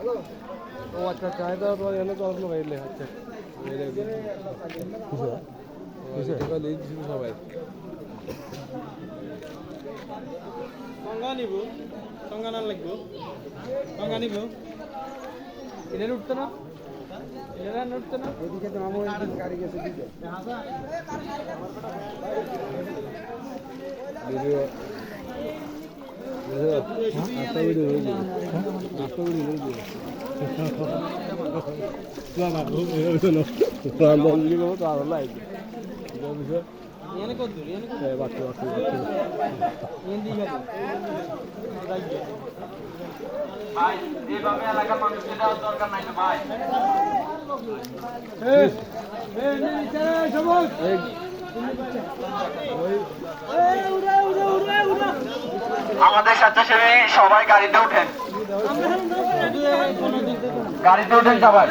ও আচ্ছা আচ্ছা এটা তো এনে তো আপনার বাইরে আচ্ছা। সবাই। সংজ্ঞা নিব সংজ্ঞা না লাগবো। সংজ্ঞা নিব। এটা উঠতো না? এটা উঠতো না? এদিকে তো আমার গাড়ি গেছে দিকে ভিডিও ভাই ভাই আমাদের স্বেচ্ছাসেবী সবাই গাড়িতে উঠেন। গাড়িতে উঠেন সবাই।